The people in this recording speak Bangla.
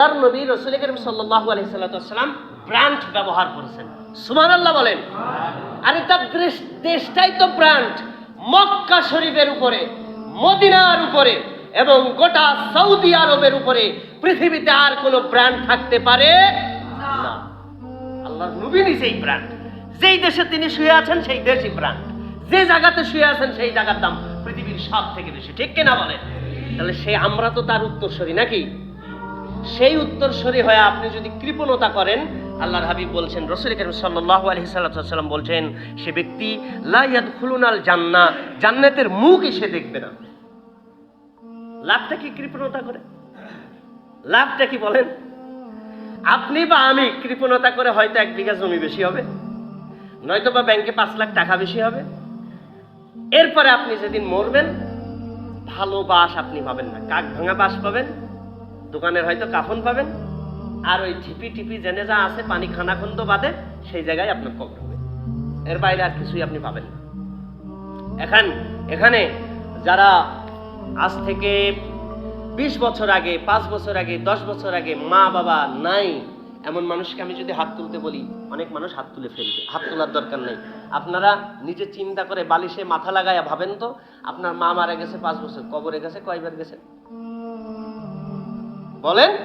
তার নবী রসুল করিম সাল্লাহ আলহিসাল্লাম ব্রান্ড ব্যবহার করেছেন। সুমান আল্লাহ বলেন। আরে তার দেশ- দেশটাই তো ব্রান্ড মক্কা শরীফের উপরে, মদিনার উপরে এবং গোটা সৌদি আরবের উপরে পৃথিবীতে আর কোনো ব্র্যান্ড থাকতে পারে না। আল্লাহর নবী নিজেই ব্র্যান্ড যেই দেশে তিনি শুয়ে আছেন, সেই দেশই ব্র্যান্ড যে জায়গাতে শুয়ে আছেন, সেই জায়গার দাম পৃথিবীর সব থেকে বেশি। ঠিক কিনা বলেন? তাহলে সেই আমরা তো তার উত্তরসরি নাকি? সেই উত্তরসরি হয়ে আপনি যদি কৃপণতা করেন, আল্লাহর হাবিব বলছেন, রসুল করিম সাল্লাহ আলহি সাল্লাম বলছেন, সে ব্যক্তি লাইয়াদ খুলুনাল জান্না, জান্নাতের মুখ এসে দেখবে না। লাভটা কি কৃপণতা করে? লাভটা কি বলেন? আপনি বা আমি কৃপণতা করে হয়তো এক বিঘা জমি বেশি হবে নয়তো বা ব্যাংকে পাঁচ লাখ টাকা বেশি হবে। এরপরে আপনি যেদিন মরবেন, ভালো বাস আপনি পাবেন না, কাক ভাঙা বাস পাবেন দোকানের হয়তো কাফন পাবেন। আর ওই টিপি টিপি জেনে যা আছে, পানি খানাখন্দ বাদে, সেই জায়গায় আপনার কবর হবে। এর বাইরে আর কিছুই আপনি পাবেন না। এখন, এখানে যারা আজ থেকে বিশ বছর আগে, পাঁচ বছর আগে, দশ বছর আগে মা, বাবা নাই, এমন মানুষকে আমি যদি হাত তুলতে বলি, অনেক মানুষ হাত তুলে ফেলবে, হাত তোলার দরকার নেই। আপনারা নিজে চিন্তা করে বালিশে মাথা লাগায়া ভাবেন তো, আপনার মা মারা গেছে পাঁচ বছর, কবরে গেছে কয়বার গেছে? বলেন।